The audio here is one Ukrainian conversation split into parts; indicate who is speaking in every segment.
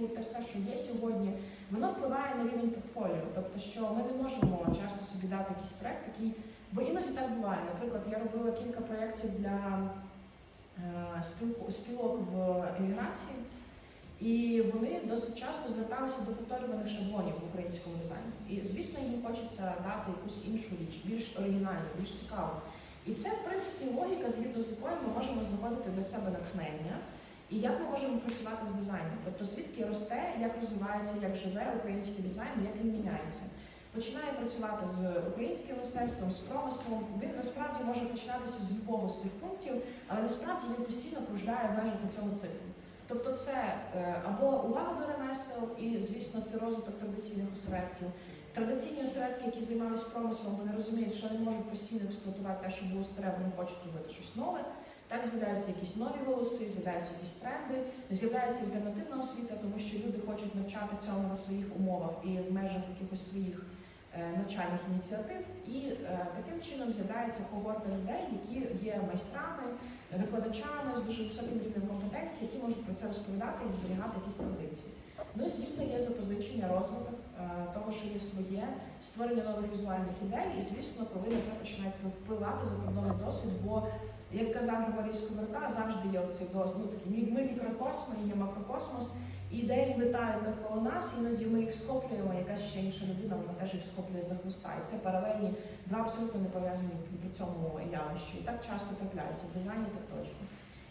Speaker 1: нішу, те все, що є сьогодні, воно впливає на рівень портфоліо. Тобто, що ми не можемо часто собі дати якийсь проект, який, бо іноді так буває. Наприклад, я робила кілька проєктів для е, спілок в еміграції. І вони досить часто зверталися до повторюваних шаблонів в українському дизайні. І звісно, їм хочеться дати якусь іншу річ, більш оригінальну, більш цікаву. І це, в принципі, логіка, згідно з якою ми можемо знаходити для себе натхнення, і як ми можемо працювати з дизайном. Тобто звідки росте, як розвивається, як живе український дизайн, як він міняється. Починає працювати з українським мистецтвом, з промислом. Він насправді може починатися з любого з цих пунктів, але насправді він постійно кружляє в межах цьому циклу. Тобто це е, або увага до ремесел, і звісно, це розвиток традиційних осередків. Традиційні осередки, які займалися промислом, вони розуміють, що не можуть постійно експлуатувати те, що було старе, вони хочуть робити щось нове. Так з'являються якісь нові голоси, з'являються якісь тренди, з'являється альтернативна освіта, тому що люди хочуть навчати цьому на своїх умовах і в межах якихось своїх е, навчальних ініціатив. І е, таким чином з'являється когорта людей, які є майстрами, викладачами з дуже високим рівнем компетенції, які можуть про це розповідати і зберігати якісь традиції. Ну і звісно, є запозичення, розвиток того, що є своє, створення нових візуальних ідей, і звісно, коли на це починають впливати закордонний досвід, бо як казав Григорій Сковорода, завжди є оцей досвід. Ну такі ми мікрокосми, є макрокосмос, ідеї літають навколо нас, іноді ми їх скоплюємо, якась ще інша людина, вона теж їх скоплює за хвоста. І це паралельні, два абсолютно не пов'язані при цьому явищі. І так часто трапляється в дизайні так точно.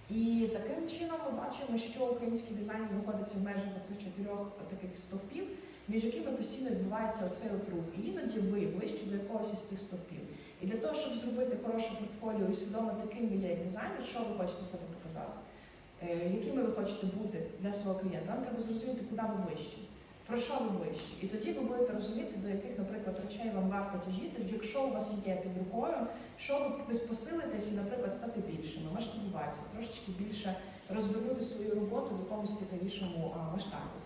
Speaker 1: І таким чином ми бачимо, що український дизайн знаходиться в межах цих чотирьох таких стовпів, між якими постійно відбувається оцей отруг. І іноді ви ближче до якогось із цих стовпів. І для того, щоб зробити хороше портфоліо і усвідомити, ким ви є як дизайнер, що ви хочете себе показати, е, якими ви хочете бути для свого клієнта, вам треба зрозуміти, куди ви ближче, про що ви ближче. І тоді ви будете розуміти, до яких, наприклад, речей вам варто тяжіти, якщо у вас є під рукою, що ви посилитесь і, наприклад, стати більшими, масштабуватися, трошечки більше розвернути свою роботу в якомусь цікавішому масштабі.